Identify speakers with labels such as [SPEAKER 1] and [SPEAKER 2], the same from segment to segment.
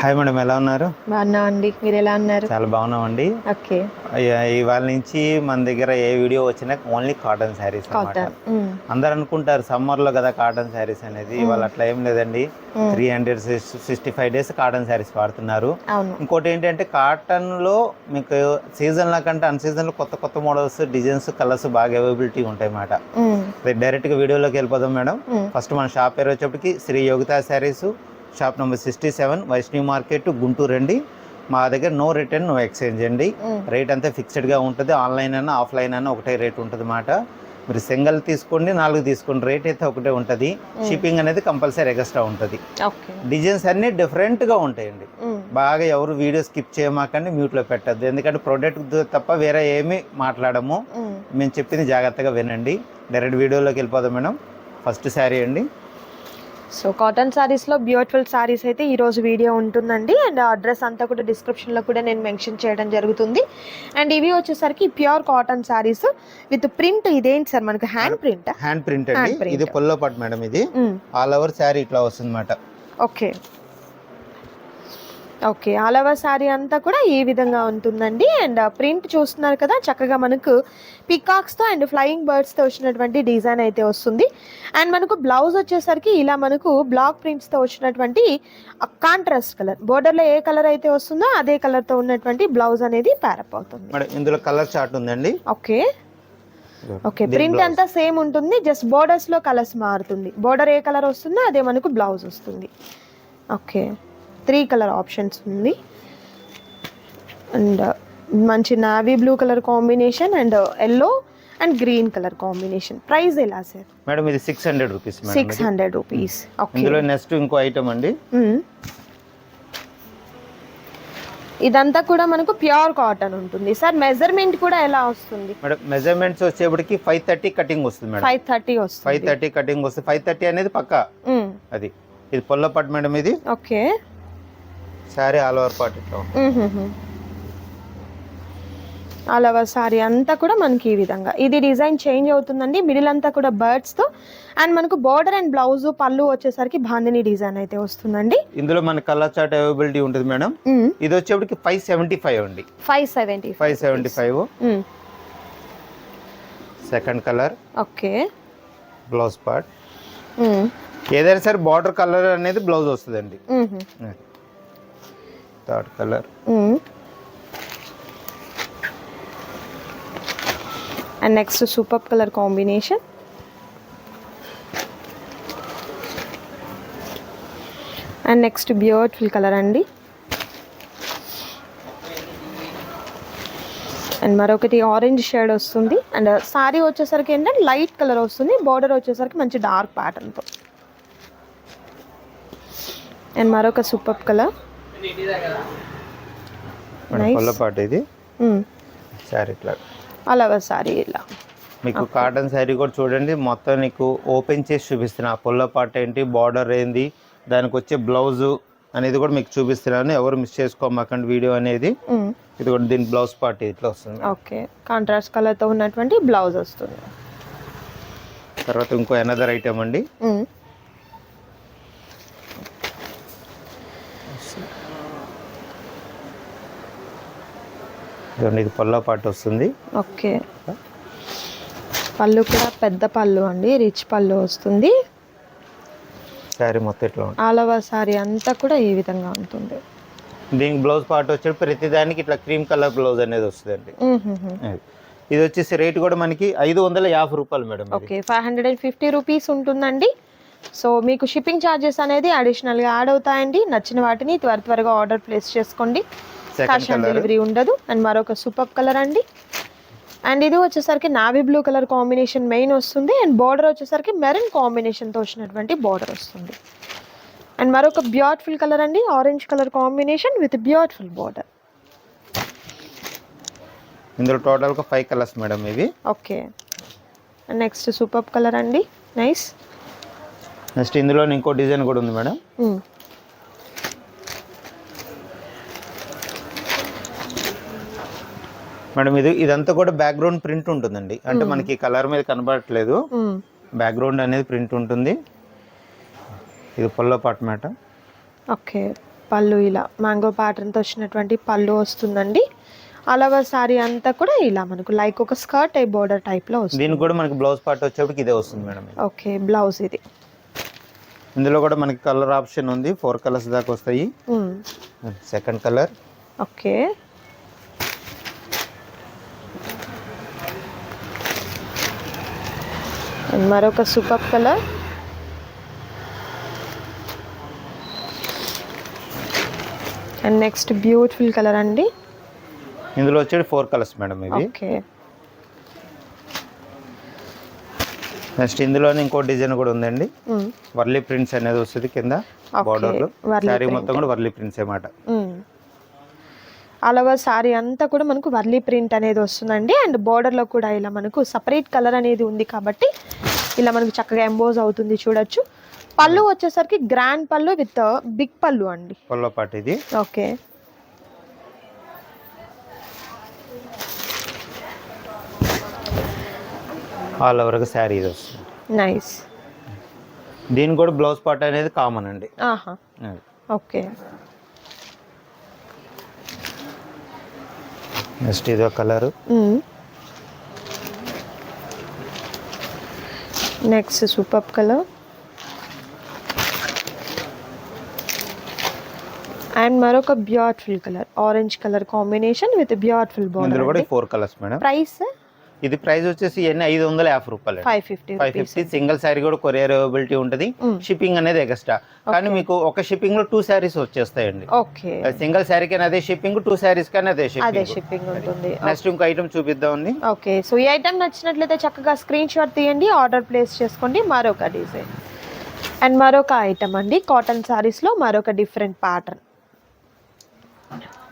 [SPEAKER 1] Hi madam ఎలా ఉన్నారు?
[SPEAKER 2] బాగున్నా అండి. మీరు ఎలా ఉన్నారు?
[SPEAKER 1] చాలా బాగున్నామండి.
[SPEAKER 2] ఓకే.
[SPEAKER 1] అయ్యా, ఇవాళ నుంచి మన దగ్గర ఏ వీడియో వచ్చినా ఓన్లీ కాటన్ శారీస్ అందరు అనుకుంటారు సమ్మర్లో కదా కాటన్ శారీస్ అనేది. ఇవాళ అట్లా ఏం లేదండి. Three hundred sixty five days cotton saris వాడుతున్నారు. ఇంకోటి ఏంటంటే కాటన్లో మీకు సీజన్ ల కంటే అన్ సీజన్లో కొత్త కొత్త మోడల్స్ డిజైన్స్ కలర్స్ బాగా అవైలబిలిటీ ఉంటాయి అన్నమాట.
[SPEAKER 2] ఉమ్,
[SPEAKER 1] డైరెక్ట్గా వీడియోలోకి వెళ్ళిపోదాం మేడం ఫస్ట్ మన షాప్ పేరు వచ్చేప్పటికి Shri Yogita saris shop number sixty seven Vaishnavi market Guntur అండి మా దగ్గర నో రిటర్న్ నో ఎక్స్చేంజ్ అండి. రేట్ అంతా ఫిక్స్డ్గా ఉంటుంది. ఆన్లైన్ అయినా ఆఫ్లైన్ అయినా ఒకటే రేట్ ఉంటుంది అన్నమాట మీరు సింగిల్ తీసుకోండి నాలుగు తీసుకోండి రేట్ అయితే ఒకటే ఉంటుంది. షిప్పింగ్ అనేది కంపల్సరీ ఎక్స్ట్రా ఉంటుంది. డిజైన్స్ అన్నీ డిఫరెంట్గా ఉంటాయండి. బాగా ఎవరు వీడియో స్కిప్ చేయమాకండి మ్యూట్లో పెట్టద్దు. ఎందుకంటే ప్రోడక్ట్ తప్ప వేరే ఏమీ మాట్లాడము. మేము. చెప్పింది జాగ్రత్తగా వినండి. డైరెక్ట్ వీడియోలోకి వెళ్ళిపోదాం మేడం. ఫస్ట్ శారీ అండి.
[SPEAKER 2] సో కాటన్ సారీస్లో బ్యూటిఫుల్ సారీస్ అయితే ఈ రోజు వీడియో ఉంటుందండి. అండ్ అడ్రస్ అంతా కూడా డిస్క్రిప్షన్లో కూడా నేను మెన్షన్ చేయడం జరుగుతుంది. అండ్ ఇవి వచ్చేసరికి pure cotton saris with print ఇదేంటి సార్ మనకు? Hand print
[SPEAKER 1] hand print. ఇది పొల్లో పాటు మేడం ఇది. ఆల్ ఓవర్ శారీ ఇట్లా వస్తుంది
[SPEAKER 2] ఓకే ఓకే ఓవర్ శారీ అంతా కూడా ఈ విధంగా ఉంటుందండి. అండ్ ప్రింట్ చూస్తున్నారు కదా చక్కగా మనకు పికాక్స్తో అండ్ ఫ్లయింగ్ బర్డ్స్తో వచ్చినటువంటి డిజైన్ అయితే వస్తుంది. అండ్ మనకు బ్లౌజ్ వచ్చేసరికి ఇలా మనకు బ్లాక్ ప్రింట్స్తో వచ్చినటువంటి కాంట్రాస్ట్ కలర్. బోర్డర్లో ఏ కలర్ అయితే వస్తుందో అదే కలర్తో ఉన్నటువంటి బ్లౌజ్ అనేది ప్యారప్ అవుతుంది.
[SPEAKER 1] ఇందులో కలర్ చార్ట్ ఉందండి.
[SPEAKER 2] ఓకే. Okay print. అంతా సేమ్ ఉంటుంది జస్ట్ బోర్డర్స్లో కలర్స్ మారుతుంది. బోర్డర్ ఏ కలర్ వస్తుందో అదే మనకు బ్లౌజ్ వస్తుంది. ఓకే. త్రీ కలర్ ఆప్షన్స్ ఉంది. అండ్ మంచి navy blue colour combination and yellow and green colour combination. Price ఎలా సార్?
[SPEAKER 1] మేడం ఇది six hundred rupees
[SPEAKER 2] six. Hundred rupees
[SPEAKER 1] ఇందులో నెక్స్ట్ ఇంకో ఐటమ్ అండి.
[SPEAKER 2] ఇదంతా కూడా మనకు ప్యూర్ కాటన్ ఉంటుంది. సార్ మెజర్మెంట్ కూడా ఎలా వస్తుంది?
[SPEAKER 1] మేడం మెజర్మెంట్స్ వచ్చేప్పటికి ఫైవ్ థర్టీ కటింగ్ వస్తుంది మేడం.
[SPEAKER 2] ఫైవ్ థర్టీ
[SPEAKER 1] ఫైవ్
[SPEAKER 2] వస్తుంది
[SPEAKER 1] థర్టీ కటింగ్ వస్తుంది. ఫైవ్ థర్టీ అనేది పక్కా. అది. ఇది పొల్ల పాటు మేడం ఇది.
[SPEAKER 2] Okay.
[SPEAKER 1] Sari all over part ఇట్లా ఉంటుంది.
[SPEAKER 2] అలవ సారీ అంతా కూడా మనకి ఈ విధంగా. ఇది డిజైన్ చేంజ్ అవుతుందండి. మిడిల్ అంతా కూడా birds తో. అండ్ మనకు బార్డర్ అండ్ బ్లౌజ్ పళ్ళు వచ్చేసరికి బాందిని డిజైన్ అయితే వస్తుందండి.
[SPEAKER 1] ఇందులో మన కలర్ చార్ట్ అవైలబిలిటీ ఉంటుంది మేడం. ఇది వచ్చేప్పటికి ఫైవ్ సెవెంటీ ఫైవ్ అండి
[SPEAKER 2] five seventy
[SPEAKER 1] five seventy five second colour
[SPEAKER 2] okay.
[SPEAKER 1] Blouse part ఏదైనా సరే బార్డర్ కలర్ అనేది బ్లౌజ్ వస్తుందండి. Third colour
[SPEAKER 2] and next super colour combination and next beautiful colour అండి. And మరొకటి ఆరెంజ్ షేడ్ వస్తుంది. అండ్ సారీ uh, వచ్చేసరికి ఏంటంటే లైట్ కలర్ వస్తుంది. బార్డర్ వచ్చేసరికి మంచి డార్క్ ప్యాటర్న్తో అండ్ మరొక సూపర్ కలర్
[SPEAKER 1] ఇది శారీ ఇట్లా.
[SPEAKER 2] అలాగా సారీ ఇలా.
[SPEAKER 1] మీకు కాటన్ శారీ కూడా చూడండి. మొత్తం నీకు ఓపెన్ చేసి చూపిస్తున్నా. ఆ పొల్ల పాట ఏంటి? బార్డర్ ఏంది? దానికి వచ్చే బ్లౌజ్ అనేది కూడా మీకు చూపిస్తున్నాను. ఎవరు మిస్ చేసుకోమాకండి వీడియో అనేది. ఇది కూడా దీని బ్లౌజ్ పార్ట్ ఇట్లా వస్తుంది.
[SPEAKER 2] ఓకే. కాంట్రాస్ట్ కలర్తో ఉన్నటువంటి బ్లౌజ్ వస్తుంది.
[SPEAKER 1] తర్వాత ఇంకో ఎనదర్ ఐటమ్ అండి. ఇదిగోండి ఇది పొల్ల పాట వస్తుంది.
[SPEAKER 2] ఓకే. పళ్ళు కూడా పెద్ద పళ్ళు అండి రిచ్ పళ్ళు వస్తుంది.
[SPEAKER 1] శారీ మొత్తం ఇట్లా ఉంటుంది.
[SPEAKER 2] ఆల్ ఓవర్ సారీ అంతా కూడా ఈ విధంగా ఉంటుంది.
[SPEAKER 1] దీనికి బ్లౌజ్ పార్ట్ వచ్చి ప్రతి దానికి ఇట్లా క్రీమ్ కలర్ బ్లౌజ్ అనేది వస్తుందండి. ఇది వచ్చేసి రేట్ కూడా మనకి ఐదు వందల యాభై రూపాయలు madam.
[SPEAKER 2] Okay five hundred and fifty rupees ఉంటుందండి. సో మీకు షిప్పింగ్ ఛార్జెస్ అనేది అడిషనల్గా యాడ్ అవుతాయండి. నచ్చిన వాటిని త్వర త్వరగా ఆర్డర్ ప్లేస్ చేసుకోండి.
[SPEAKER 1] సెకండ్
[SPEAKER 2] క్యాష్ ఆన్ డెలివరీ ఉండదు. అండ్ మరొక సూపర్ కలర్ అండి. అండ్ ఇది వచ్చేసరికి navy blue colour combination main వస్తుంది. అండ్ బార్డర్ వచ్చేసరికి మెరూన్ కాంబినేషన్తో వచ్చినటువంటి బార్డర్ వస్తుంది. అండ్ మరొక బ్యూటిఫుల్ కలర్ అండి. Orange colour combination with beautiful border
[SPEAKER 1] ఇందులో టోటల్గా ఫైవ్ కలర్స్ మేడం ఇవి.
[SPEAKER 2] Okay and next super colour అండి. నైస్
[SPEAKER 1] నెక్స్ట్ ఇందులో ఇంకో డిజైన్ కూడా ఉంది మేడం మేడం ఇది ఇదంతా కూడా బ్యాక్గ్రౌండ్ ప్రింట్ ఉంటుందండి. అంటే మనకి కలర్ మీద కనబడట్లేదు. బ్యాక్గ్రౌండ్ అనేది ప్రింట్ ఉంటుంది. ఇది పొల్ల పాట్ మేట
[SPEAKER 2] ఓకే పళ్ళు ఇలా మ్యాంగో ప్యాటర్న్తో వచ్చినటువంటి పళ్ళు వస్తుందండి. అలవా సారీ అంతా కూడా ఇలా మనకు లైక్ ఒక స్కర్ట్ టైప్ బోర్డర్ టైప్లో వస్తుంది.
[SPEAKER 1] దీనికి కూడా మనకి బ్లౌజ్ పార్ట్ వచ్చేప్పటికి ఇదే వస్తుంది మేడం
[SPEAKER 2] ఓకే బ్లౌజ్ ఇది.
[SPEAKER 1] ఇందులో కూడా మనకి కలర్ ఆప్షన్ ఉంది. ఫోర్ కలర్స్ దాకా వస్తాయి. Second colour
[SPEAKER 2] okay. మరొక super colour. And next beautiful colour అండి.
[SPEAKER 1] ఇందులో వచ్చేది ఫోర్ కలర్స్ మేడం ఇవి.
[SPEAKER 2] ఓకే.
[SPEAKER 1] నెక్స్ట్ ఇందులోనే ఇంకో డిజైన్ కూడా ఉందండి. వర్లీ ప్రింట్స్ అనేది వస్తుంది కింద
[SPEAKER 2] Okay,
[SPEAKER 1] బార్డర్లో
[SPEAKER 2] వర్లీ
[SPEAKER 1] శారీ. మొత్తం కూడా వర్లీ ప్రింట్స్ అన్నమాట
[SPEAKER 2] అలవా సారీ అంతా కూడా మనకు వర్లీ ప్రింట్ అనేది వస్తుందండి. అండ్ బార్డర్లో కూడా ఇలా మనకు సపరేట్ కలర్ అనేది ఉంది కాబట్టి ఇలా మనకు చక్కగా ఎంబోజ్ అవుతుంది చూడొచ్చు. పళ్ళు వచ్చేసరికి గ్రాండ్ పళ్ళు విత్ బిగ్ పళ్ళు అండి.
[SPEAKER 1] పొల్ల పాటు ఇది.
[SPEAKER 2] ఓకే.
[SPEAKER 1] ఆల్ ఓవర్గా శారీ ఇది వస్తుంది.
[SPEAKER 2] నైస్
[SPEAKER 1] దీనికి కూడా బ్లౌజ్ పార్ట్ అనేది కామన్ అండి.
[SPEAKER 2] ఓకే.
[SPEAKER 1] నెక్స్ట్ ఇది colour.
[SPEAKER 2] Next super colour. And మరొక beautiful colour. Orange colour combination with beautiful
[SPEAKER 1] ఇందులో కూడా
[SPEAKER 2] border
[SPEAKER 1] four colours madam.
[SPEAKER 2] Price?
[SPEAKER 1] ఇది ప్రైస్ వచ్చేసి ఇవన్నీ ఐదు వందల యాభై రూపాయలు
[SPEAKER 2] five fifty
[SPEAKER 1] five fifty single sari కూడా కొరియర్ అవైలబిలిటీ ఉంటుంది. షిప్పింగ్ అనేది ఎక్స్ట్రా కానీ మీకు ఒక షిప్పింగ్లో టూ శారీస్ వచ్చేస్తాయండి
[SPEAKER 2] ఓకే
[SPEAKER 1] సింగిల్ శారీ కానీ అదే షిప్పింగ్ టూ శారీస్ కానీ అదే షిప్పింగ్
[SPEAKER 2] ఉంటుంది.
[SPEAKER 1] నెక్స్ట్ ఇంకో ఐటమ్ చూపిద్దామండి.
[SPEAKER 2] ఓకే సో ఈ ఐటమ్ నచ్చినట్లయితే చక్కగా స్క్రీన్ షాట్ తీయండి ఆర్డర్ ప్లేస్ చేసుకోండి మరొక డిజైన్ అండ్ మరొక ఐటమ్ అండి కాటన్ సారీస్లో మరొక డిఫరెంట్ ప్యాటర్న్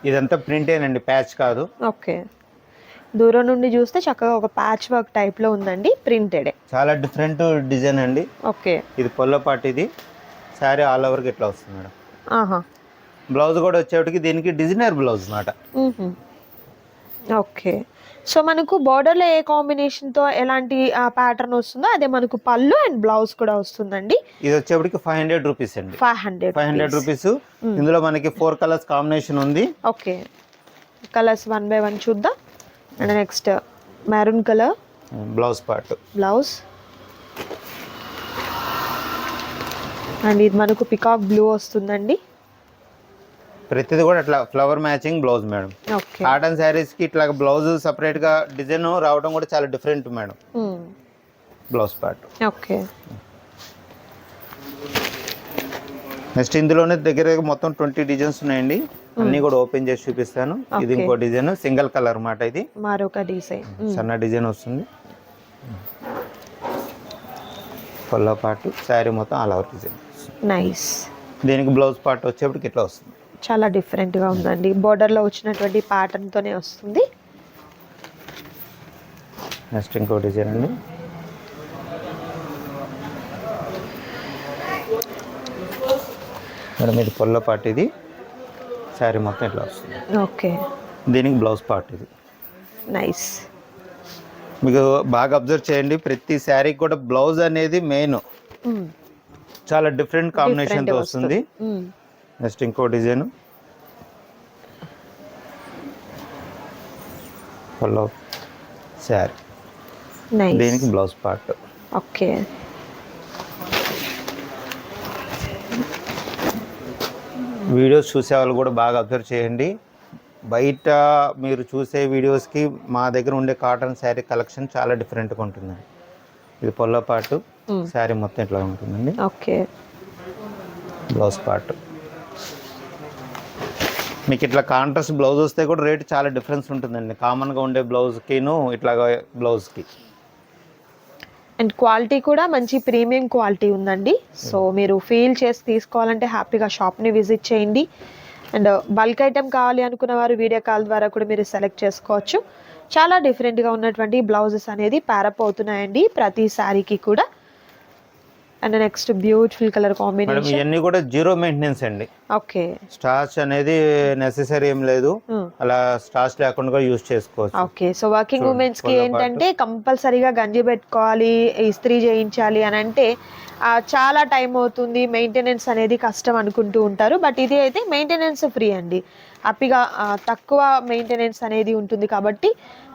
[SPEAKER 1] ఇదంతా ప్రింటేనండి ప్యాచ్ కాదు.
[SPEAKER 2] ఓకే దూరం నుండి చూస్తే చక్కగా ఒక ప్యాచ్ వర్క్ టైప్లో ఉందండి ప్రింటెడే
[SPEAKER 1] చాలా డిఫరెంట్ డిజైన్ అండి.
[SPEAKER 2] ఓకే.
[SPEAKER 1] ఇది పొల్ల పాటు ఇది. శారీ ఆల్ ఓవర్కి ఇట్లా వస్తుంది మేడం.
[SPEAKER 2] ఆహా.
[SPEAKER 1] బ్లౌజ్ కూడా వచ్చేటికి దీనికి డిజైనర్ బ్లౌజ్ అన్నమాట.
[SPEAKER 2] ఓకే. సో మనకు బార్డర్లో ఏ కాంబినేషన్తో ఎలాంటి ప్యాటర్న్ వస్తుందో అదే మనకు పళ్ళు అండ్ బ్లౌజ్ కూడా వస్తుందండి.
[SPEAKER 1] ఇది వచ్చేప్పటికి ఫైవ్ హండ్రెడ్ రూపీస్ అండి.
[SPEAKER 2] Five hundred
[SPEAKER 1] five hundred rupees ఇందులో మనకి ఫోర్ కలర్స్ కాంబినేషన్ ఉంది.
[SPEAKER 2] Okay. Colours one by one చూద్దాం. And next maroon colour.
[SPEAKER 1] Blouse part.
[SPEAKER 2] Blouse. And ఇది మనకు పికాక్ బ్లూ వస్తుందండి.
[SPEAKER 1] ప్రతిది కూడా అట్లా flower matching blouse madam. Cotton శారీస్కి ఇట్లా బ్లౌజ్ సపరేట్గా డిజైన్ రావడం కూడా చాలా different madam. Blouse part.
[SPEAKER 2] Okay.
[SPEAKER 1] Next ఇందులోనే దగ్గర మొత్తం ట్వంటీ డిజైన్స్ ఉన్నాయండి. అన్ని కూడా ఓపెన్ చేసి చూపిస్తాను. ఇది. ఇంకో డిజైన్ సింగిల్ కలర్ మాట ఇది.
[SPEAKER 2] మరొక డిజైన్.
[SPEAKER 1] సన్న డిజైన్ వస్తుంది. పొల్ల పాటు శారీ మొత్తం ఆల్ ఓవర్ డిజైన్
[SPEAKER 2] నైస్
[SPEAKER 1] దీనికి బ్లౌజ్ పార్ట్ వచ్చేప్పటికి ఇట్లా వస్తుంది.
[SPEAKER 2] చాలా డిఫరెంట్గా ఉందండి. బార్డర్లో వచ్చినటువంటి ప్యాటర్న్తోనే వస్తుంది.
[SPEAKER 1] నెక్స్ట్ ఇంకో డిజైన్ అండి. మేడం ఇది పొల్ల పార్ట్ ఇది. శారీ మొత్తం ఇట్లా వస్తుంది.
[SPEAKER 2] ఓకే.
[SPEAKER 1] దీనికి బ్లౌజ్ పార్ట్ ఇది.
[SPEAKER 2] నైస్.
[SPEAKER 1] మీకు బాగా అబ్జర్వ్ చేయండి ప్రతి శారీకి కూడా బ్లౌజ్ అనేది మెయిన్ చాలా డిఫరెంట్ కాంబినేషన్తో వస్తుంది. నెక్స్ట్ ఇంకో డిజైన్. పొల్ల శారీ.
[SPEAKER 2] నైస్.
[SPEAKER 1] దీనికి బ్లౌజ్ పార్ట్.
[SPEAKER 2] ఓకే.
[SPEAKER 1] వీడియోస్ చూసే వాళ్ళు కూడా బాగా అబ్జర్వ్ చేయండి. బయట మీరు చూసే వీడియోస్కి మా దగ్గర ఉండే కాటన్ శారీ కలెక్షన్ చాలా డిఫరెంట్గా ఉంటుందండి. ఇది పొల్ల పాటు శారీ మొత్తం ఇట్లా ఉంటుందండి.
[SPEAKER 2] ఓకే.
[SPEAKER 1] బ్లౌజ్ పార్ట్ మీకు ఇట్లా కాంట్రాస్ట్ బ్లౌజ్ వస్తే కూడా రేట్ చాలా డిఫరెన్స్ ఉంటుందండి. కామన్గా ఉండే బ్లౌజ్కిను ఇట్లా బ్లౌజ్కి
[SPEAKER 2] అండ్ క్వాలిటీ కూడా మంచి ప్రీమియం క్వాలిటీ ఉందండి. సో మీరు ఫీల్ చేసి తీసుకోవాలంటే హ్యాపీగా షాప్ని విజిట్ చేయండి. అండ్ బల్క్ ఐటెం కావాలి అనుకున్న వారు వీడియో కాల్ ద్వారా కూడా మీరు సెలెక్ట్ చేసుకోవచ్చు. చాలా డిఫరెంట్గా ఉన్నటువంటి బ్లౌజెస్ అనేది ప్యారప్ అవుతున్నాయండి ప్రతి శారీకి కూడా. And next beautiful colour combination
[SPEAKER 1] ఇవన్నీ కూడా జీరో మెయింటెనెన్స్ అండి.
[SPEAKER 2] ఓకే.
[SPEAKER 1] స్టార్చ్ అనేది నెసెసరీ ఏం లేదు. అలా స్టార్చ్ లేకుండా కూడా యూజ్ చేసుకోవచ్చు.
[SPEAKER 2] ఓకే. సో వర్కింగ్
[SPEAKER 1] ఉమెన్స్కి
[SPEAKER 2] ఏంటంటే కంపల్సరీగా గంజి పెట్టుకోవాలి ఇస్త్రీ చేయించాలి అని అంటే చాలా టైం అవుతుంది మెయింటెనెన్స్ అనేది కష్టం అనుకుంటూ ఉంటారు. బట్ ఇది అయితే మెయింటెనెన్స్ ఫ్రీ అండి. హ్యాపీగా తక్కువ మెయింటెనెన్స్ అనేది ఉంటుంది కాబట్టి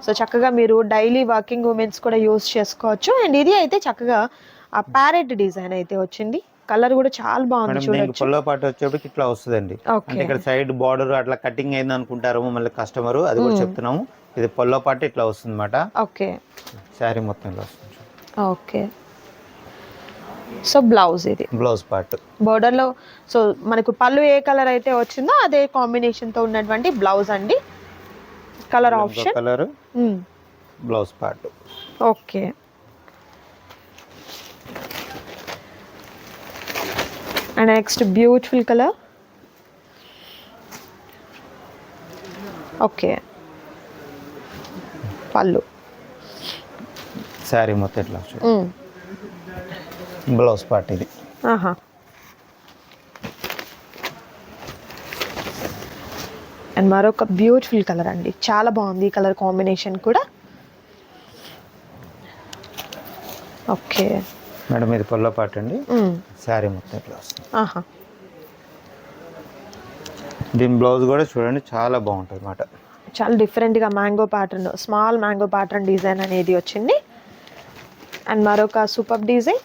[SPEAKER 2] సో చక్కగా మీరు డైలీ వర్కింగ్ ఉమెన్స్ కూడా యూస్ చేసుకోవచ్చు. అండ్ ఇది అయితే చక్కగా ఆ ప్యారెట్ డిజైన్ అయితే వచ్చింది. కలర్ కూడా చాలా బాగుంది
[SPEAKER 1] పొల్లో పాటు వచ్చేప్పటికి ఇట్లా వస్తుందండి. అంటే ఇక్కడ సైడ్ బార్డర్ అట్లా కటింగ్ అయింది అనుకుంటారు మళ్ళీ కస్టమర్ అది కూడా చెప్తున్నాము. ఇది పొల్లో పాటు ఇట్లా వస్తుంది అనమాట
[SPEAKER 2] ఓకే.
[SPEAKER 1] శారీ మొత్తం ఇలా వస్తుంది
[SPEAKER 2] ఓకే. సో బ్లౌజ్ ఇది.
[SPEAKER 1] బ్లౌజ్ పార్ట్
[SPEAKER 2] బోర్డర్లో సో మనకు పళ్ళు ఏ కలర్ అయితే వచ్చిందో అదే కాంబినేషన్తో ఉన్నటువంటి బ్లౌజ్ అండి. Colour option
[SPEAKER 1] colour blouse part
[SPEAKER 2] okay. And next beautiful colour okay పళ్ళు
[SPEAKER 1] శారీ మొత్తం ఇట్లా. బ్లౌజ్ పార్ట్ ఇది.
[SPEAKER 2] ఆహా అండ్ మరొక బ్యూటిఫుల్ కలర్ అండి. చాలా బాగుంది ఈ కలర్ కాంబినేషన్ కూడా. ఓకే
[SPEAKER 1] మేడం ఇది పొల్లో పార్ట్ అండి. శారీ మొత్తం ఇట్లా వస్తుంది.
[SPEAKER 2] ఆహా.
[SPEAKER 1] దీని బ్లౌజ్ కూడా చూడండి చాలా బాగుంటుంది అన్నమాట
[SPEAKER 2] చాలా డిఫరెంట్గా mango pattern small mango pattern design అనేది వచ్చింది. అండ్ మరొక సూపర్ డిజైన్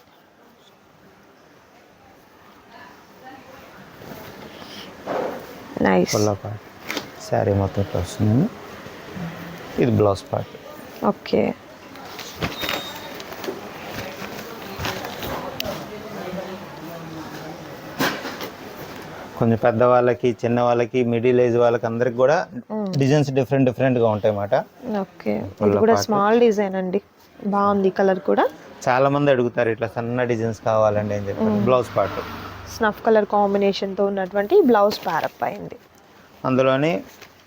[SPEAKER 2] నైస్
[SPEAKER 1] పొల్లో పార్ట్ శారీ మొత్తం ఇట్లా వస్తుంది ఇది బ్లౌజ్ పార్ట్
[SPEAKER 2] ఓకే
[SPEAKER 1] కొంచెం పెద్ద వాళ్ళకి చిన్న వాళ్ళకి మిడిల్ ఏజ్ వాళ్ళకి అందరికి కూడా డిజైన్స్ డిఫరెంట్ డిఫరెంట్గా ఉంటాయి అన్నమాట
[SPEAKER 2] ఓకే. ఇది కూడా స్మాల్ డిజైన్ అండి. బాగుంది కలర్ కూడా.
[SPEAKER 1] చాలా మంది అడుగుతారు ఇట్లా సన్న డిజైన్స్ కావాలండి అని చెప్పి. బ్లౌజ్ పార్ట్
[SPEAKER 2] స్నఫ్ కలర్ కాంబినేషన్తో ఉన్నటువంటి బ్లౌజ్ ప్యారప్ అయింది.
[SPEAKER 1] అందులోనే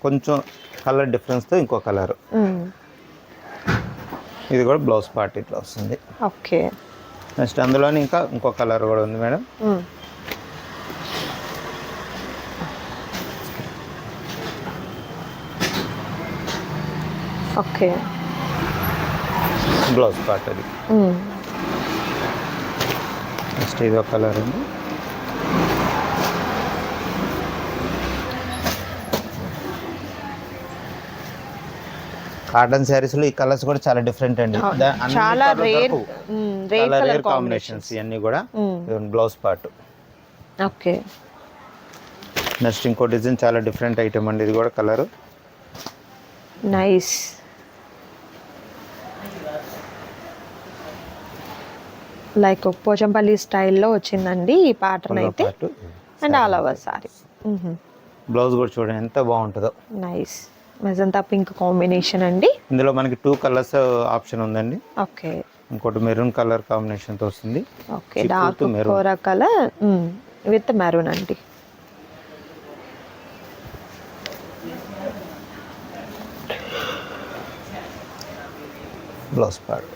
[SPEAKER 1] కొంచెం కలర్ డిఫరెన్స్తో ఇంకో కలర్. ఇది కూడా బ్లౌజ్ పార్ట్ ఇట్లా వస్తుంది.
[SPEAKER 2] ఓకే.
[SPEAKER 1] నెక్స్ట్ అందులోనే ఇంకా ఇంకో కలర్ కూడా ఉంది మేడం.
[SPEAKER 2] ఓకే.
[SPEAKER 1] బ్లౌజ్ పార్ట్ అది. నెక్స్ట్ ఇది ఒక కలర్ ఉంది. కాటన్ శారీస్లో ఈ కలర్స్ కూడా చాలా డిఫరెంట్ అండి.
[SPEAKER 2] చాలా రేర్. రేర్
[SPEAKER 1] కాంబినేషన్స్ ఇవన్నీ కూడా. Blouse part
[SPEAKER 2] okay.
[SPEAKER 1] నెక్స్ట్ ఇంకో డిజైన్ చాలా డిఫరెంట్ ఐటమ్ అండి. ఇది కూడా కలర్
[SPEAKER 2] నైస్ లైక్ పోచంపల్లి స్టైల్లో వచ్చిందండి ఈ ప్యాటర్న్ అయితే. And all over sari.
[SPEAKER 1] Blouse కూడా చూడండి ఎంత బాగుంటుందో.
[SPEAKER 2] నైస్ మెజంతా పింక్ కాంబినేషన్ అండి.
[SPEAKER 1] ఇందులో మనకి టూ కలర్స్ ఆప్షన్ ఉందండి.
[SPEAKER 2] ఓకే.
[SPEAKER 1] ఇంకోటి మెరూన్ కలర్ కాంబినేషన్తో వస్తుంది.
[SPEAKER 2] Okay dark. Kora colour with maroon అండి.
[SPEAKER 1] బ్లౌజ్ పార్ట్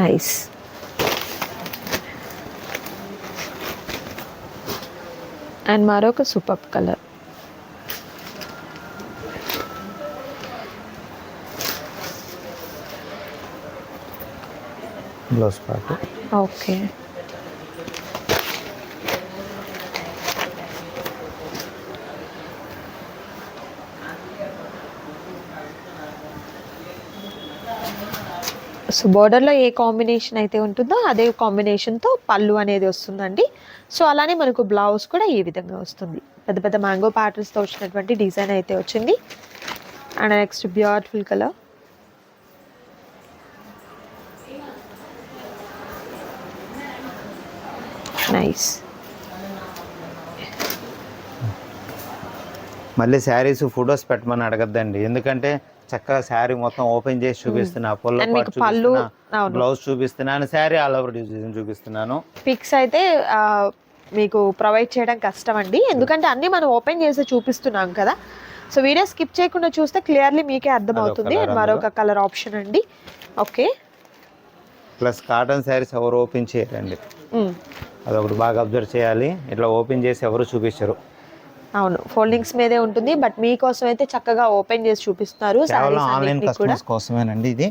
[SPEAKER 2] నైస్ అండ్ మరొక super colour.
[SPEAKER 1] Blouse part.
[SPEAKER 2] Okay. So బోర్డర్లో ఏ కాంబినేషన్ అయితే ఉంటుందో అదే కాంబినేషన్తో పళ్ళు అనేది వస్తుందండి. సో అలానే మనకు బ్లౌజ్ కూడా ఈ విధంగా వస్తుంది. పెద్ద పెద్ద మ్యాంగో ప్యాటర్న్స్తో వచ్చినటువంటి డిజైన్ అయితే వచ్చింది. And next beautiful colour nice
[SPEAKER 1] మళ్ళీ శారీస్ ఫొటోస్ పెట్టమని అడగద్దండి. ఎందుకంటే చక్కగా శారీ మొత్తం ఓపెన్ చేసి చూపిస్తున్నా పొల్ల
[SPEAKER 2] పళ్ళు
[SPEAKER 1] బ్లౌజ్ చూపిస్తున్నాను శారీ ఆల్ ఓవర్ డిజైన్ చూపిస్తున్నాను.
[SPEAKER 2] పిక్స్ అయితే మీకు ప్రొవైడ్ చేయడం కష్టం అండి. ఎందుకంటే అన్ని మనం ఓపెన్ చేసి చూపిస్తున్నాం కదా. సో వీడియో స్కిప్ చేయకుండా చూస్తే క్లియర్లీ మీకే అర్థమవుతుంది. అండ్ మరొక కలర్ ఆప్షన్ అండి. ఓకే.
[SPEAKER 1] ప్లస్ కాటన్ శారీస్ ఎవరు ఓపెన్ చేయరండి. అదొకటి బాగా అబ్జర్వ్ చేయాలి. ఇట్లా ఓపెన్ చేసి ఎవరు చూపించరు.
[SPEAKER 2] అవును ఫోల్డింగ్స్ మీదే ఉంటుంది బట్ మీకోసం అయితే చక్కగా ఓపెన్ చేసి చూపిస్తున్నారు
[SPEAKER 1] ఆన్లైన్ కస్టమర్స్ కోసమేనండి ఇది.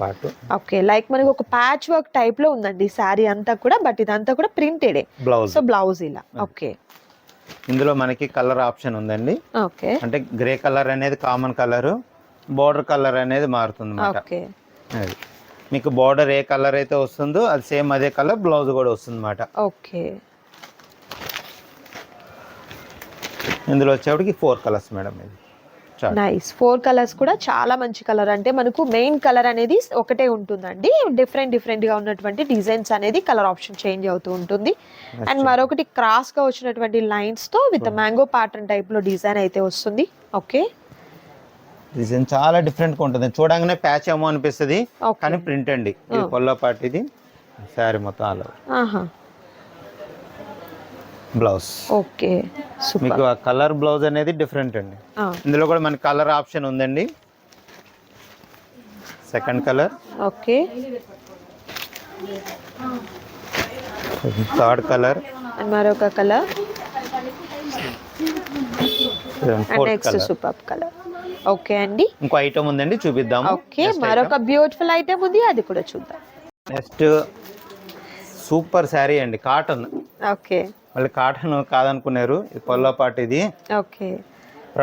[SPEAKER 1] పాటు.
[SPEAKER 2] ఓకే లైక్ మనకి ఒక ప్యాచ్ వర్క్ టైప్లో ఉందండి శారీ అంతా కూడా బట్ ఇదంతా కూడా ప్రింటెడే.
[SPEAKER 1] బ్లౌజ్.
[SPEAKER 2] సో బ్లౌజ్ ఇలా. ఓకే.
[SPEAKER 1] ఇందులో మనకి కలర్ ఆప్షన్ ఉందండి.
[SPEAKER 2] ఓకే.
[SPEAKER 1] అంటే గ్రే కలర్ అనేది కామన్ కలర్ బోర్డర్ కలర్ అనేది మారుతుంది
[SPEAKER 2] ఓకే.
[SPEAKER 1] అది. మీకు బోర్డర్ ఏ కలర్ అయితే వస్తుందో అది సేమ్ అదే కలర్ బ్లౌజ్ కూడా వస్తుంది
[SPEAKER 2] ఓకే.
[SPEAKER 1] ఇందులో వచ్చేప్పటికి ఫోర్ కలర్స్ మేడం ఇది.
[SPEAKER 2] నైస్ ఫోర్ కలర్స్ కూడా చాలా మంచి కలర్ అంటే మనకు మెయిన్ కలర్ అనేది ఒకటే ఉంటుందండి. డిఫరెంట్ డిఫరెంట్గా ఉన్నటువంటి డిజైన్స్ అనేది కలర్ ఆప్షన్ చేంజ్ అవుతూ ఉంటుంది. అండ్ మరొకటి క్రాస్గా వచ్చినటువంటి లైన్స్తో విత్ మ్యాంగో ప్యాటర్న్ టైప్లో డిజైన్ అయితే వస్తుంది. ఓకే
[SPEAKER 1] డిజైన్ చాలా డిఫరెంట్గా ఉంటుంది. చూడంగానే ప్యాచ్ ఏమో అనిపిస్తుంది. కానీ ప్రింట్ అండి. ఇది పొల్లో పాటు ఇది శారీ మొత్తం ఆల్ ఓవర్
[SPEAKER 2] ఆహా.
[SPEAKER 1] బ్లౌజ్.
[SPEAKER 2] ఓకే
[SPEAKER 1] మీకు ఆ కలర్ బ్లౌజ్ అనేది డిఫరెంట్ అండి. ఇందులో కూడా మనకి కలర్ ఆప్షన్ ఉందండి. Second colour
[SPEAKER 2] okay.
[SPEAKER 1] Third colour
[SPEAKER 2] మరొక colour next
[SPEAKER 1] colour
[SPEAKER 2] super colour okay అండి.
[SPEAKER 1] ఇంకో ఐటమ్ ఉందండి
[SPEAKER 2] ఓకే మరొక బ్యూటిఫుల్ ఐటమ్ ఉంది అది కూడా చూద్దాం.
[SPEAKER 1] నెక్స్ట్ సూపర్ శారీ అండి కాటన్
[SPEAKER 2] ఓకే.
[SPEAKER 1] మళ్ళీ కాటన్ కాదనుకున్నారు పొల్లో పాటు ఇది.
[SPEAKER 2] ఓకే.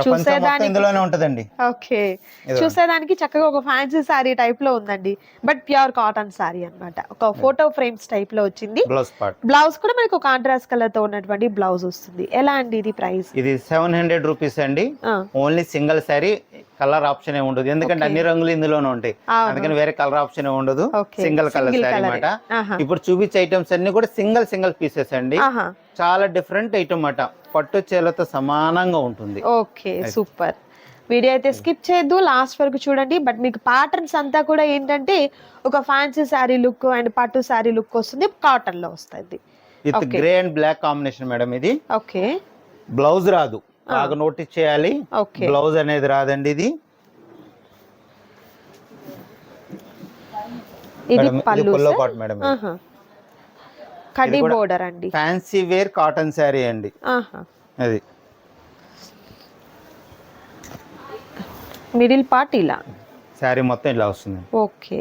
[SPEAKER 2] చూసేదానికి-
[SPEAKER 1] ఇందులోనే ఉంటదండి.
[SPEAKER 2] ఓకే. చూసేదానికి చక్కగా ఒక ఫ్యాన్సీ శారీ టైప్లో ఉందండి. బట్ ప్యూర్ కాటన్ శారీ అన్నమాట. ఒక ఫోటో ఫ్రేమ్స్ టైప్లో వచ్చింది.
[SPEAKER 1] బ్లౌజ్ పార్ట్
[SPEAKER 2] బ్లౌజ్ కూడా మనకు కాంట్రాస్ట్ కలర్తో ఉన్నటువంటి బ్లౌజ్ వస్తుంది. ఎలా అండి ఇది ప్రైస్
[SPEAKER 1] ఇది సెవెన్ హండ్రెడ్ రూపీస్ అండి. Only single sari colour option ఏ ఉండదు. ఎందుకంటే అన్ని రంగులు ఇందులోనే ఉంటాయి. అందుకని వేరే కలర్ ఆప్షన్ ఏ ఉండదు. సింగిల్ కలర్ శారీ
[SPEAKER 2] ఏ. ఆహా.
[SPEAKER 1] ఇప్పుడు చూపించే ఐటమ్స్ అన్ని కూడా సింగిల్ సింగిల్ పీసెస్ అండి. చాలా డిఫరెంట్ ఐటమ్ అన్నమాట. పట్టు చీరలతో సమానంగా ఉంటుంది.
[SPEAKER 2] Okay super. వీడియో అయితే స్కిప్ చేయొద్దు. లాస్ట్ వరకు చూడండి. బట్ మీకు ప్యాటర్న్స్ అంతా కూడా ఏంటంటే ఒక ఫ్యాన్సీ శారీ లుక్ అండ్ పట్టు శారీ లుక్ వస్తుంది. కాటన్లో వస్తుంది.
[SPEAKER 1] With. Grey and black combination madam ఇది.
[SPEAKER 2] ఓకే.
[SPEAKER 1] బ్లౌజ్ రాదు. బాగా నోటీస్ చేయాలి బ్లౌజ్ అనేది రాదండి ఇది.
[SPEAKER 2] పళ్ళు
[SPEAKER 1] మేడం
[SPEAKER 2] కడి బోర్డర్ అండి.
[SPEAKER 1] ఫ్యాన్సీ వేర్ కాటన్ శారీ అండి. అది.
[SPEAKER 2] మిడిల్ పార్ట్ ఇలా?
[SPEAKER 1] శారీ మొత్తం ఇలా వస్తుంది.
[SPEAKER 2] ఓకే.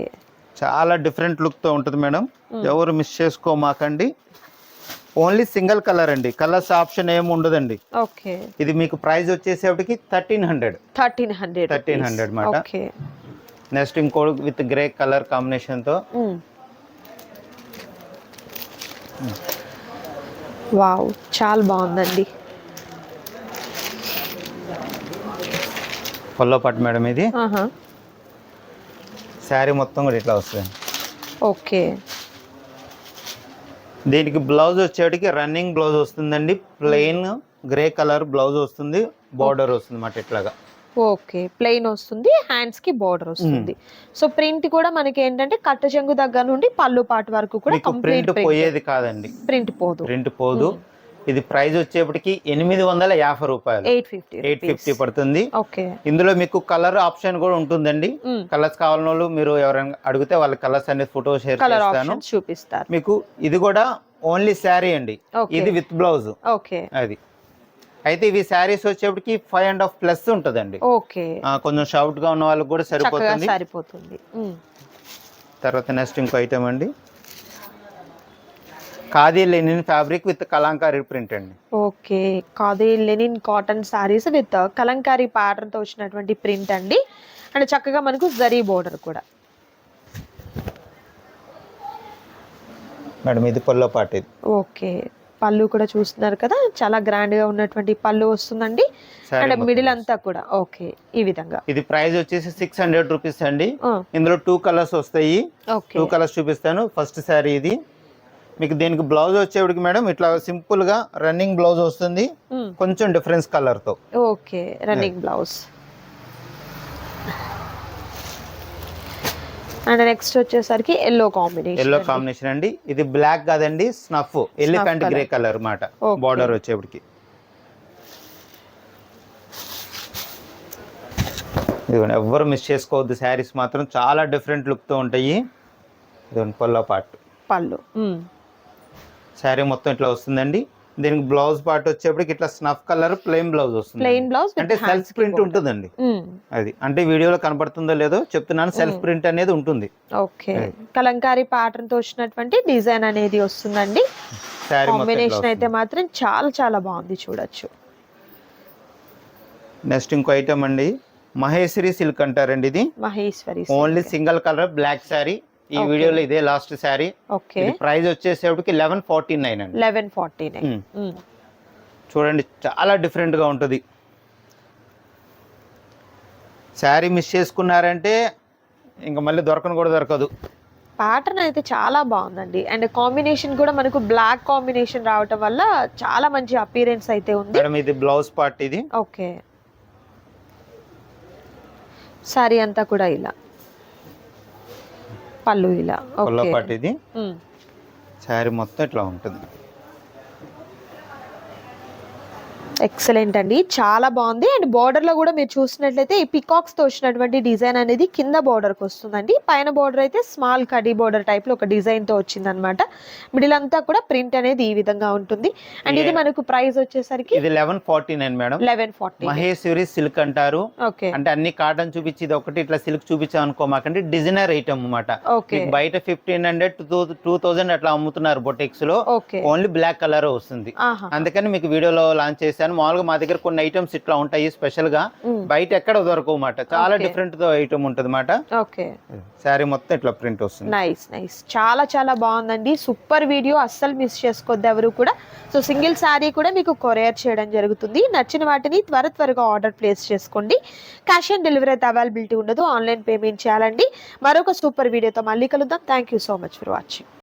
[SPEAKER 1] చాలా డిఫరెంట్ లుక్తో ఉంటుంది మేడం. ఎవరు మిస్ చేసుకోమాకండి. ఓన్లీ సింగిల్ కలర్ అండి. కలర్స్ ఆప్షన్ ఏమి ఉండదండి.
[SPEAKER 2] ఓకే.
[SPEAKER 1] ఇది మీకు ప్రైస్ వచ్చేసేపటికి థర్టీన్ హండ్రెడ్.
[SPEAKER 2] థర్టీన్ హండ్రెడ్
[SPEAKER 1] 1300 మాట.
[SPEAKER 2] ఓకే.
[SPEAKER 1] నెక్స్ట్ ఇంకో విత్ గ్రే కలర్ కాంబినేషన్తో
[SPEAKER 2] వావ్ చాలా బాగుందండి.
[SPEAKER 1] పొల్లో పట్టు మేడం ఇది. శారీ మొత్తం కూడా ఇట్లా వస్తుంది.
[SPEAKER 2] ఓకే.
[SPEAKER 1] దీనికి బ్లౌజ్ వచ్చేటికి రన్నింగ్ బ్లౌజ్ వస్తుందండి. ప్లెయిన్ గ్రే కలర్ బ్లౌజ్ వస్తుంది. బార్డర్ వస్తుంది అన్నమాట ఇట్లాగా.
[SPEAKER 2] ఓకే. ప్లెయిన్ వస్తుంది. హ్యాండ్స్కి బోర్డర్ వస్తుంది. సో ప్రింట్ కూడా మనకి ఏంటంటే కట్ట చెంగు దగ్గర నుండి పళ్ళు పాటు వరకు కూడా
[SPEAKER 1] ప్రింట్ పోయేది కాదండి.
[SPEAKER 2] ప్రింట్ పోదు.
[SPEAKER 1] ప్రింట్ పోదు. ఇది ప్రైస్ వచ్చేప్పటికి ఎనిమిది వందల యాభై రూపాయలు.
[SPEAKER 2] ఎయిట్ ఫిఫ్టీ
[SPEAKER 1] ఎయిట్ ఫిఫ్టీ పడుతుంది.
[SPEAKER 2] ఓకే
[SPEAKER 1] ఇందులో మీకు కలర్ ఆప్షన్ కూడా ఉంటుందండి. కలర్స్ కావాలని వాళ్ళు మీరు ఎవరైనా అడిగితే వాళ్ళ కలర్స్ అనేది ఫోటో షేర్ చేస్తాను.
[SPEAKER 2] చూపిస్తారు.
[SPEAKER 1] మీకు ఇది కూడా ఓన్లీ శారీ అండి. ఇది విత్ బ్లౌజ్.
[SPEAKER 2] ఓకే
[SPEAKER 1] అది. అయితే ఇవి శారీస్ వచ్చేప్పటికి ఫైవ్ అండ్ హాఫ్ ప్లస్ ఉంటుందండి.
[SPEAKER 2] ఓకే
[SPEAKER 1] కొంచెం షార్ట్గా ఉన్న వాళ్ళకి కూడా సరిపోతుంది.
[SPEAKER 2] సరిపోతుంది. ఉమ్.
[SPEAKER 1] తర్వాత నెక్స్ట్ ఇంకో ఐటమ్ అండి. Khadi linen fabric with Kalamkari print అండి.
[SPEAKER 2] ఓకే కాదే linen cotton saris with Kalamkari ప్యాటర్న్తో వచ్చినటువంటి ప్రింట్ అండి. అండ్ చక్కగా మనకు జరీ బోర్డర్ కూడా.
[SPEAKER 1] మేడం ఇది పొల్లో పాటు ఇది.
[SPEAKER 2] ఓకే పళ్ళు కూడా చూస్తున్నారు కదా చాలా గ్రాండ్గా ఉన్నటువంటి పళ్ళు వస్తుందండి. అండ్ మిడిల్ అంతా కూడా. ఓకే ఈ విధంగా.
[SPEAKER 1] ఇది ప్రైస్ వచ్చేసి సిక్స్ హండ్రెడ్ రూపీస్ అండి. ఇందులో టూ కలర్స్ వస్తాయి.
[SPEAKER 2] ఓకే.
[SPEAKER 1] టూ కలర్స్ చూపిస్తాను. ఫస్ట్ శారీ ఇది. మీకు దీనికి బ్లౌజ్ వచ్చేప్పటికి మేడం ఇట్లా సింపుల్గా రన్నింగ్ బ్లౌజ్ వస్తుంది. కొంచెం డిఫరెన్స్ కలర్తో.
[SPEAKER 2] Okay running blouse. And next వచ్చేసరికి ఎల్లో కాంబినేషన్
[SPEAKER 1] ఎల్లో కాంబినేషన్ అండి. ఇది బ్లాక్ కాదండి స్నఫ్ ఎలిఫెంట్. గ్రే కలర్ మాట.
[SPEAKER 2] Okay.
[SPEAKER 1] బార్డర్ వచ్చేప్పటికి ఇదిగోండి ఎవ్వరు మిస్ చేసుకోవద్దు. శారీస్ మాత్రం చాలా డిఫరెంట్ లుక్తో ఉంటాయి. ఇదిగోండి పొల్లో పార్ట్
[SPEAKER 2] పళ్ళు.
[SPEAKER 1] శారీ మొత్తం ఇట్లా వస్తుందండి. దీనికి బ్లౌజ్ పార్ట్ వచ్చేప్పటికి ఇట్లా స్నఫ్ కలర్ ప్లెయిన్ బ్లౌజ్ వస్తుంది.
[SPEAKER 2] ప్లెయిన్ బ్లౌజ్
[SPEAKER 1] అంటే సెల్ఫ్ ప్రింట్ ఉంటుందండి. అది. అంటే వీడియోలో కనపడుతుందో లేదో చెప్తున్నాను సెల్ఫ్. ప్రింట్ అనేది ఉంటుంది.
[SPEAKER 2] ఓకే. కలంకారీ ప్యాటర్న్తో వచ్చినటువంటి డిజైన్ అనేది వస్తుందండి.
[SPEAKER 1] శారీ
[SPEAKER 2] కాంబినేషన్ అయితే మాత్రం చాలా చాలా బాగుంది చూడొచ్చు.
[SPEAKER 1] నెక్స్ట్ ఇంకో ఐటమ్ అండి. మహేశ్వరి సిల్క్ అంటారండి ఇది.
[SPEAKER 2] Maheshwari
[SPEAKER 1] only single colour black sari ఈ. వీడియోలో ఇదే లాస్ట్ శారీ ప్రైస్ వచ్చేసేపటికి లెవెన్ ఫార్టీ నైన్ అండి
[SPEAKER 2] లెవెన్ ఫార్టీ
[SPEAKER 1] Mm. చూడండి చాలా డిఫరెంట్గా ఉంటుంది. శారీ మిస్ చేసుకున్నారంటే ఇంకా మళ్ళీ దొరకను కూడా దొరకదు.
[SPEAKER 2] ప్యాటర్న్ అయితే చాలా బాగుందండి. అండ్ కాంబినేషన్ కూడా మనకు బ్లాక్ కాంబినేషన్ రావటం వల్ల చాలా మంచి అపీరెన్స్ అయితే ఉంది.
[SPEAKER 1] మేడం ఇది బ్లౌజ్ పార్ట్ ఇది.
[SPEAKER 2] ఓకే సారీ అంతా కూడా ఇలా. పళ్ళు ఇలా.
[SPEAKER 1] ఇది. శారీ మొత్తం ఇట్లా ఉంటుంది.
[SPEAKER 2] ఎక్సలెంట్ అండి. చాలా బాగుంది. అండ్ border లో కూడా మీరు చూసినట్లయితే ఈ పికాక్స్తో వచ్చినటువంటి డిజైన్ అనేది కింద border కి వస్తుందండి. పైన బోర్డర్ అయితే స్మాల్ కడీ బోర్డర్ టైప్లో ఒక డిజైన్తో వచ్చిందనమాట మిడిల్ అంతా కూడా ప్రింట్ అనేది ఈ విధంగా ఉంటుంది. అండ్ ఇది. మనకు ప్రైస్ వచ్చేసరికి
[SPEAKER 1] ఇది eleven forty nine madam
[SPEAKER 2] eleven forty
[SPEAKER 1] Maheshwari silk అంటారు.
[SPEAKER 2] ఓకే
[SPEAKER 1] అంటే అన్ని కాటన్ చూపించి ఇది ఒకటి ఇట్లా సిల్క్ చూపించాం అనుకోమాకండి. డిజైనర్ ఐటమ్ అన్నమాట.
[SPEAKER 2] ఓకే
[SPEAKER 1] బయట ఫిఫ్టీన్ హండ్రెడ్ టూ థౌసండ్ అట్లా అమ్ముతున్నారు బొటెక్స్లో.
[SPEAKER 2] ఓకే
[SPEAKER 1] ఓన్లీ బ్లాక్ కలర్ వస్తుంది. అందుకని మీకు వీడియోలో లాంచ్ చేశాను. మామూలుగా మా దగ్గర కొన్ని ఐటమ్స్ ఇట్లా ఉంటాయి
[SPEAKER 2] స్పెషల్గా.
[SPEAKER 1] బయట ఎక్కడ దొరకవు మాట. చాలా. డిఫరెంట్ ఐటమ్ ఉంటుంది మాట.
[SPEAKER 2] ఓకే.
[SPEAKER 1] శారీ మొత్తం ఇట్లా ప్రింట్ వస్తుంది.
[SPEAKER 2] నైస్ నైస్ చాలా చాలా బాగుందండి. సూపర్ వీడియో అస్సలు మిస్ చేసుకోవద్దు ఎవరు కూడా. సో సింగిల్ శారీ కూడా మీకు కొరియర్ చేయడం జరుగుతుంది. నచ్చిన వాటిని త్వర త్వరగా ఆర్డర్ ప్లేస్ చేసుకోండి. క్యాష్ ఆన్ డెలివరీ అయితే అవైలబిలిటీ ఉండదు. ఆన్లైన్ పేమెంట్ చేయాలండి. మరొక సూపర్ వీడియోతో మళ్ళీ కలుద్దాం. Thank you so much for watching